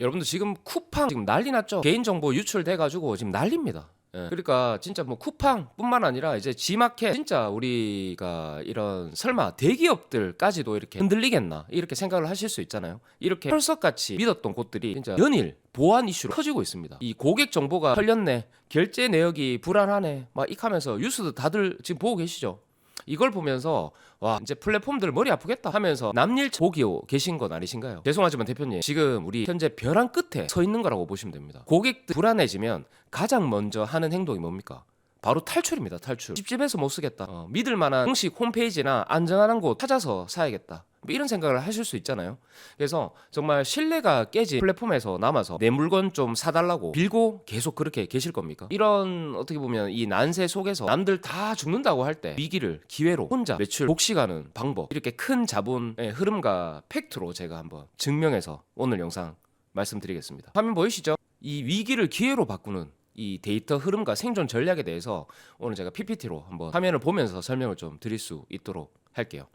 여러분들 지금 쿠팡 지금 난리 났죠? 개인정보 유출돼 가지고 지금 난립니다. 예. 그러니까 진짜 뭐 쿠팡뿐만 아니라 이제 지마켓 진짜 우리가 이런 설마 대기업들까지도 이렇게 흔들리겠나 이렇게 생각을 하실 수 있잖아요. 이렇게 펄썩같이 믿었던 곳들이 진짜 연일 보안 이슈로 커지고 있습니다. 이 고객 정보가 털렸네, 결제 내역이 불안하네, 막 이하면서 뉴스도 다들 지금 보고 계시죠? 이걸 보면서 와 이제 플랫폼들 머리 아프겠다 하면서 남일 보고 계신 건 아니신가요? 죄송하지만 대표님 지금 우리 현재 벼랑 끝에 서 있는 거라고 보시면 됩니다. 고객들 불안해지면 가장 먼저 하는 행동이 뭡니까? 바로 탈출입니다. 탈출. 찝찝해서 못 쓰겠다. 어, 믿을 만한 공식 홈페이지나 안전한 곳 찾아서 사야겠다. 뭐 이런 생각을 하실 수 있잖아요. 그래서 정말 신뢰가 깨진 플랫폼에서 남아서 내 물건 좀 사달라고 빌고 계속 그렇게 계실 겁니까? 이런 어떻게 보면 이 난세 속에서 남들 다 죽는다고 할 때 위기를 기회로 혼자 매출 복식하는 방법 이렇게 큰 자본의 흐름과 팩트로 제가 한번 증명해서 오늘 영상 말씀드리겠습니다. 화면 보이시죠? 이 위기를 기회로 바꾸는 이 데이터 흐름과 생존 전략에 대해서 오늘 제가 PPT로 한번 화면을 보면서 설명을 좀 드릴 수 있도록 할게요.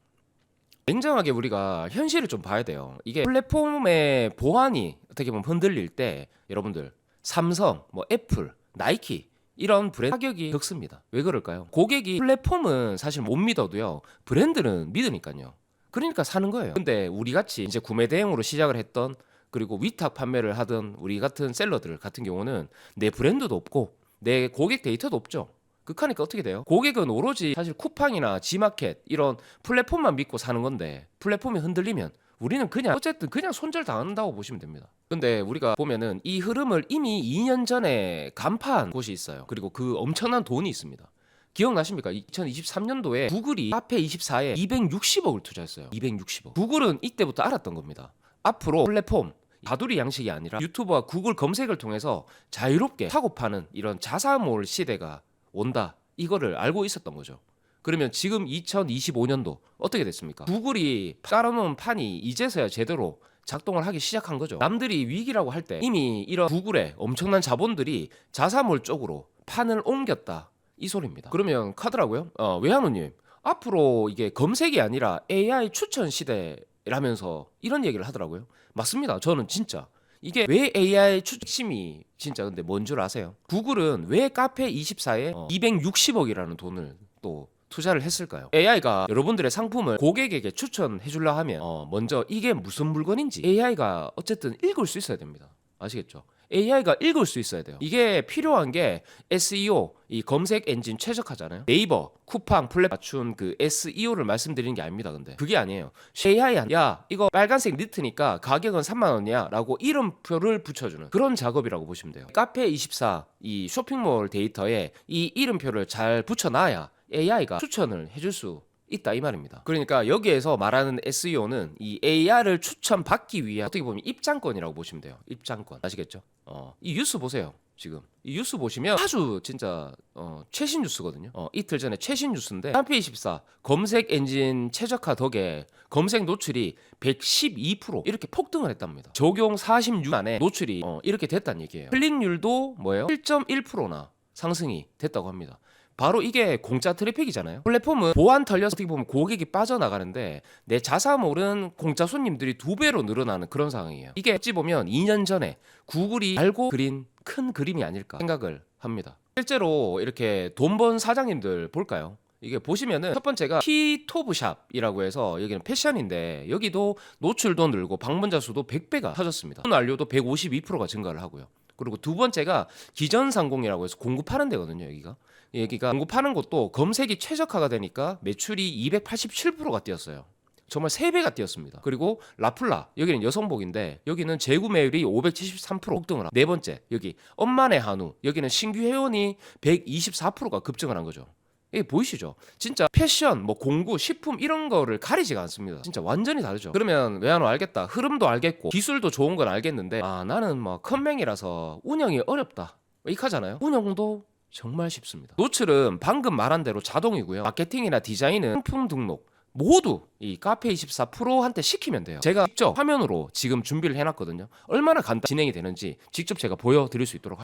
냉정하게 우리가 현실을 좀 봐야 돼요. 이게 플랫폼의 보안이 어떻게 보면 흔들릴 때 여러분들 삼성, 뭐 애플, 나이키 이런 브랜드 가격이 적습니다. 왜 그럴까요? 고객이 플랫폼은 사실 못 믿어도요. 브랜드는 믿으니까요. 그러니까 사는 거예요. 근데 우리 같이 이제 구매 대행으로 시작을 했던 그리고 위탁 판매를 하던 우리 같은 셀러들 같은 경우는 내 브랜드도 없고 내 고객 데이터도 없죠. 극하니까 어떻게 돼요? 고객은 오로지 사실 쿠팡이나 지마켓 이런 플랫폼만 믿고 사는 건데 플랫폼이 흔들리면 우리는 그냥 어쨌든 그냥 손절 당한다고 보시면 됩니다. 근데 우리가 보면은 이 흐름을 이미 2년 전에 간파한 곳이 있어요. 그리고 그 엄청난 돈이 있습니다. 기억나십니까? 2023년도에 구글이 카페 24에 260억을 투자했어요. 260억. 구글은 이때부터 알았던 겁니다. 앞으로 플랫폼 다두리 양식이 아니라 유튜브와 구글 검색을 통해서 자유롭게 사고 파는 이런 자사몰 시대가 온다. 이거를 알고 있었던 거죠. 그러면 지금 2025년도 어떻게 됐습니까? 구글이 깔아놓은 판이 이제서야 제대로 작동을 하기 시작한 거죠. 남들이 위기라고 할 때 이미 이런 구글의 엄청난 자본들이 자사몰 쪽으로 판을 옮겼다. 이 소리입니다. 그러면 카드라고요? 어, 외환우님 앞으로 이게 검색이 아니라 AI 추천 시대라면서 이런 얘기를 하더라고요. 맞습니다. 저는 진짜 이게 왜 AI 추심이 진짜 근데 뭔 줄 아세요? 구글은 왜 카페 24에 어, 260억이라는 돈을 또 투자를 했을까요? AI가 여러분들의 상품을 고객에게 추천해 주려 하면 어, 먼저 이게 무슨 물건인지 AI가 어쨌든 읽을 수 있어야 됩니다. 아시겠죠? AI가 읽을 수 있어야 돼요. 이게 필요한 게 SEO, 이 검색 엔진 최적화잖아요. 네이버, 쿠팡, 플랫 맞춘 그 SEO를 말씀드리는 게 아닙니다. 근데 그게 아니에요. AI 한, 야 이거 빨간색 니트니까 가격은 3만 원이야라고 이름표를 붙여주는 그런 작업이라고 보시면 돼요. 카페 24 이 쇼핑몰 데이터에 이 이름표를 잘 붙여놔야 AI가 추천을 해줄 수 있다 이 말입니다. 그러니까 여기에서 말하는 SEO는 이 AR을 추천받기 위한 어떻게 보면 입장권이라고 보시면 돼요. 입장권 아시겠죠? 어, 이 뉴스 보세요. 지금 이 뉴스 보시면 아주 진짜 어, 최신 뉴스거든요. 어, 이틀 전에 최신 뉴스인데 한피24 검색 엔진 최적화 덕에 검색 노출이 112% 이렇게 폭등을 했답니다. 적용 46 만에 노출이 어, 이렇게 됐다는 얘기예요. 클릭률도 뭐예요? 1.1%나 상승이 됐다고 합니다. 바로 이게 공짜 트래픽이잖아요. 플랫폼은 보안 털려서 어떻게 보면 고객이 빠져나가는데 내 자사몰은 공짜 손님들이 두 배로 늘어나는 그런 상황이에요. 이게 어찌 보면 2년 전에 구글이 알고 그린 큰 그림이 아닐까 생각을 합니다. 실제로 이렇게 돈 번 사장님들 볼까요? 이게 보시면은 첫 번째가 키토브샵이라고 해서 여기는 패션인데 여기도 노출도 늘고 방문자 수도 100배가 터졌습니다. 완료도 152%가 증가를 하고요. 그리고 두 번째가 기전상공이라고 해서 공급하는 데거든요, 여기가. 여기가 공급하는 것도 검색이 최적화가 되니까 매출이 287%가 뛰었어요. 정말 3배가 뛰었습니다. 그리고 라플라 여기는 여성복인데 여기는 재구매율이 573% 폭등을 네 번째 여기 엄마네 한우 여기는 신규 회원이 124%가 급증을 한 거죠. 이게 보이시죠? 진짜 패션, 뭐 공구, 식품 이런 거를 가리지가 않습니다. 진짜 완전히 다르죠. 그러면 외환어 알겠다. 흐름도 알겠고 기술도 좋은 건 알겠는데 아 나는 뭐 큰맹이라서 운영이 어렵다. 이카잖아요. 운영도 정말 쉽습니다. 노출은 방금 말한 대로 자동이고요. 마케팅이나 디자인은 상품 등록 모두 이 카페24 프로한테 시키면 돼요. 제가 직접 화면으로 지금 준비를 해놨거든요. 얼마나 간단 진행이 되는지 직접 제가 보여드릴 수 있도록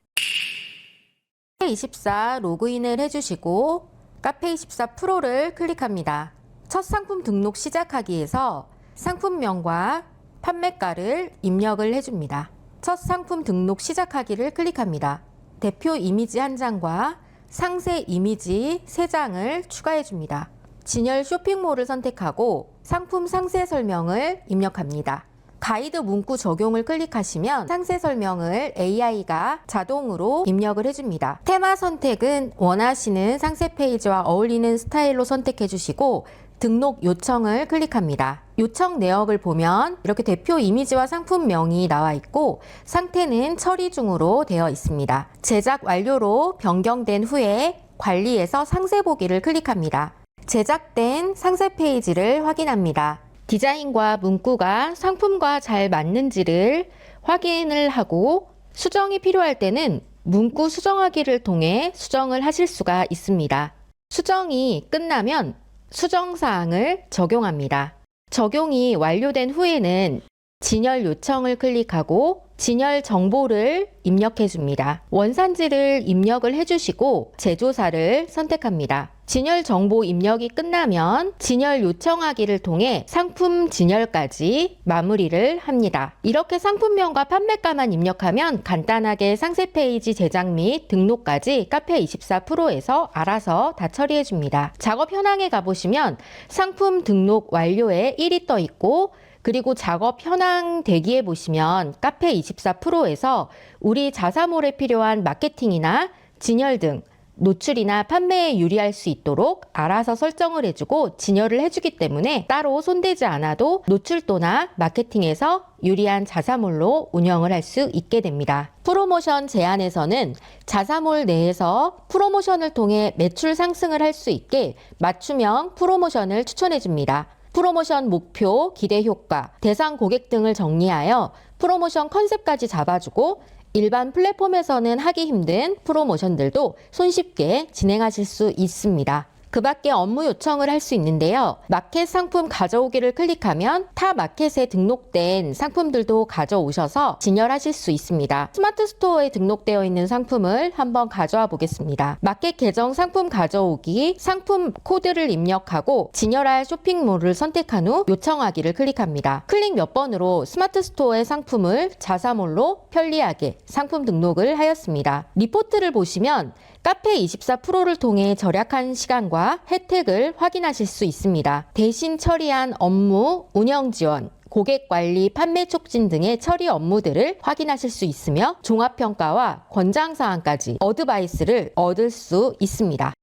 카페24 로그인을 해주시고 카페24 프로를 클릭합니다. 첫 상품 등록 시작하기에서 상품명과 판매가를 입력을 해줍니다. 첫 상품 등록 시작하기를 클릭합니다. 대표 이미지 한 장과 상세 이미지 세 장을 추가해 줍니다. 진열 쇼핑몰을 선택하고 상품 상세 설명을 입력합니다. 가이드 문구 적용을 클릭하시면 상세 설명을 AI가 자동으로 입력을 해줍니다. 테마 선택은 원하시는 상세 페이지와 어울리는 스타일로 선택해 주시고 등록 요청을 클릭합니다. 요청 내역을 보면 이렇게 대표 이미지와 상품명이 나와 있고 상태는 처리 중으로 되어 있습니다. 제작 완료로 변경된 후에 관리에서 상세 보기를 클릭합니다. 제작된 상세 페이지를 확인합니다. 디자인과 문구가 상품과 잘 맞는지를 확인을 하고 수정이 필요할 때는 문구 수정하기를 통해 수정을 하실 수가 있습니다. 수정이 끝나면 수정 사항을 적용합니다. 적용이 완료된 후에는 진열 요청을 클릭하고 진열 정보를 입력해 줍니다. 원산지를 입력을 해 주시고 제조사를 선택합니다. 진열 정보 입력이 끝나면 진열 요청하기를 통해 상품 진열까지 마무리를 합니다. 이렇게 상품명과 판매가만 입력하면 간단하게 상세 페이지 제작 및 등록까지 카페24 프로에서 알아서 다 처리해 줍니다. 작업 현황에 가보시면 상품 등록 완료에 1이 떠 있고 그리고 작업 현황 대기에 보시면 카페 24 프로에서 우리 자사몰에 필요한 마케팅이나 진열 등 노출이나 판매에 유리할 수 있도록 알아서 설정을 해주고 진열을 해주기 때문에 따로 손대지 않아도 노출도나 마케팅에서 유리한 자사몰로 운영을 할 수 있게 됩니다. 프로모션 제안에서는 자사몰 내에서 프로모션을 통해 매출 상승을 할 수 있게 맞춤형 프로모션을 추천해 줍니다. 프로모션 목표, 기대 효과, 대상 고객 등을 정리하여 프로모션 컨셉까지 잡아주고 일반 플랫폼에서는 하기 힘든 프로모션들도 손쉽게 진행하실 수 있습니다. 그 밖에 업무 요청을 할 수 있는데요. 마켓 상품 가져오기를 클릭하면 타 마켓에 등록된 상품들도 가져오셔서 진열하실 수 있습니다. 스마트 스토어에 등록되어 있는 상품을 한번 가져와 보겠습니다. 마켓 계정 상품 가져오기, 상품 코드를 입력하고 진열할 쇼핑몰을 선택한 후 요청하기를 클릭합니다. 클릭 몇 번으로 스마트 스토어의 상품을 자사몰로 편리하게 상품 등록을 하였습니다. 리포트를 보시면 카페24 프로를 통해 절약한 시간과 혜택을 확인하실 수 있습니다. 대신 처리한 업무, 운영 지원, 고객 관리, 판매 촉진 등의 처리 업무들을 확인하실 수 있으며 종합평가와 권장사항까지 어드바이스를 얻을 수 있습니다.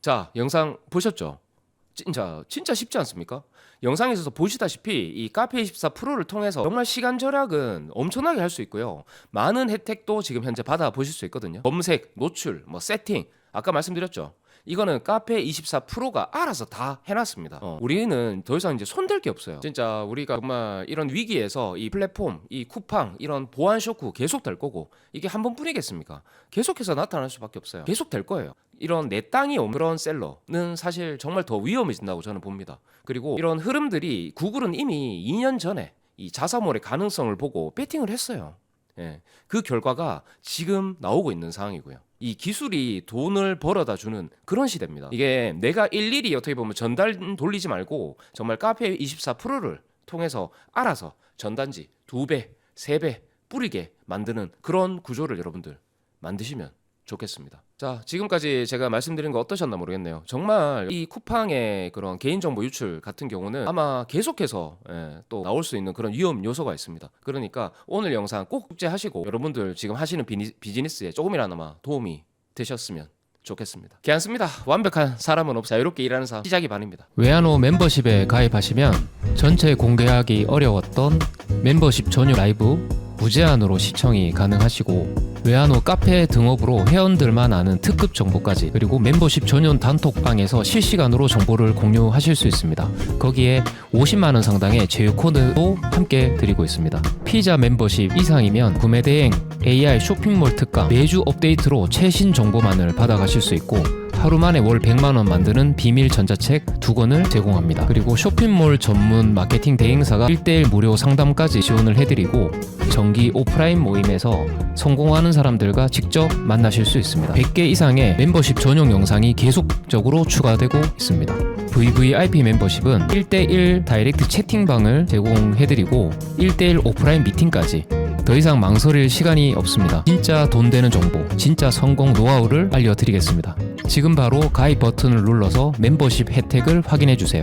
자, 영상 보셨죠? 진짜 진짜 쉽지 않습니까? 영상에서 보시다시피 이 카페24 프로를 통해서 정말 시간 절약은 엄청나게 할 수 있고요. 많은 혜택도 지금 현재 받아 보실 수 있거든요. 검색, 노출, 뭐 세팅 아까 말씀드렸죠. 이거는 카페 24 프로가 알아서 다 해놨습니다. 어, 우리는 더 이상 이제 손댈 게 없어요. 진짜 우리가 정말 이런 위기에서 이 플랫폼, 이 쿠팡, 이런 보안 쇼크 계속 될 거고 이게 한 번뿐이겠습니까? 계속해서 나타날 수밖에 없어요. 계속 될 거예요. 이런 내 땅이 없는 그런 셀러는 사실 정말 더 위험해진다고 저는 봅니다. 그리고 이런 흐름들이 구글은 이미 2년 전에 이 자사몰의 가능성을 보고 배팅을 했어요. 예. 그 결과가 지금 나오고 있는 상황이고요. 이 기술이 돈을 벌어다 주는 그런 시대입니다. 이게 내가 일일이 어떻게 보면 전달 돌리지 말고 정말 카페 24 프로를 통해서 알아서 전단지 두 배, 세 배 뿌리게 만드는 그런 구조를 여러분들 만드시면 좋겠습니다. 자, 지금까지 제가 말씀드린 거 어떠셨나 모르겠네요. 정말 이 쿠팡의 그런 개인정보 유출 같은 경우는 아마 계속해서 예, 또 나올 수 있는 그런 위험 요소가 있습니다. 그러니까 오늘 영상 꼭 숙제하시고 여러분들 지금 하시는 비니, 비즈니스에 조금이나마 도움이 되셨으면 좋겠습니다. 괜찮습니다. 완벽한 사람은 없어 자유롭게 일하는 사람 시작이 반입니다. 외환호 멤버십에 가입하시면 전체 공개하기 어려웠던 멤버십 전용 라이브 무제한으로 시청이 가능하시고 외환호 카페 등업으로 회원들만 아는 특급 정보까지 그리고 멤버십 전용 단톡방에서 실시간으로 정보를 공유하실 수 있습니다. 거기에 50만 원 상당의 제휴 코드도 함께 드리고 있습니다. 피자 멤버십 이상이면 구매 대행 AI 쇼핑몰 특강 매주 업데이트로 최신 정보만을 받아가실 수 있고 하루 만에 월 100만 원 만드는 비밀 전자책 두 권을 제공합니다. 그리고 쇼핑몰 전문 마케팅 대행사가 1대1 무료 상담까지 지원을 해드리고 정기 오프라인 모임에서 성공하는 사람들과 직접 만나실 수 있습니다. 100개 이상의 멤버십 전용 영상이 계속적으로 추가되고 있습니다. VVIP 멤버십은 1대1 다이렉트 채팅방을 제공해드리고 1대1 오프라인 미팅까지 더 이상 망설일 시간이 없습니다. 진짜 돈 되는 정보, 진짜 성공 노하우를 알려드리겠습니다. 지금 바로 가입 버튼을 눌러서 멤버십 혜택을 확인해 주세요.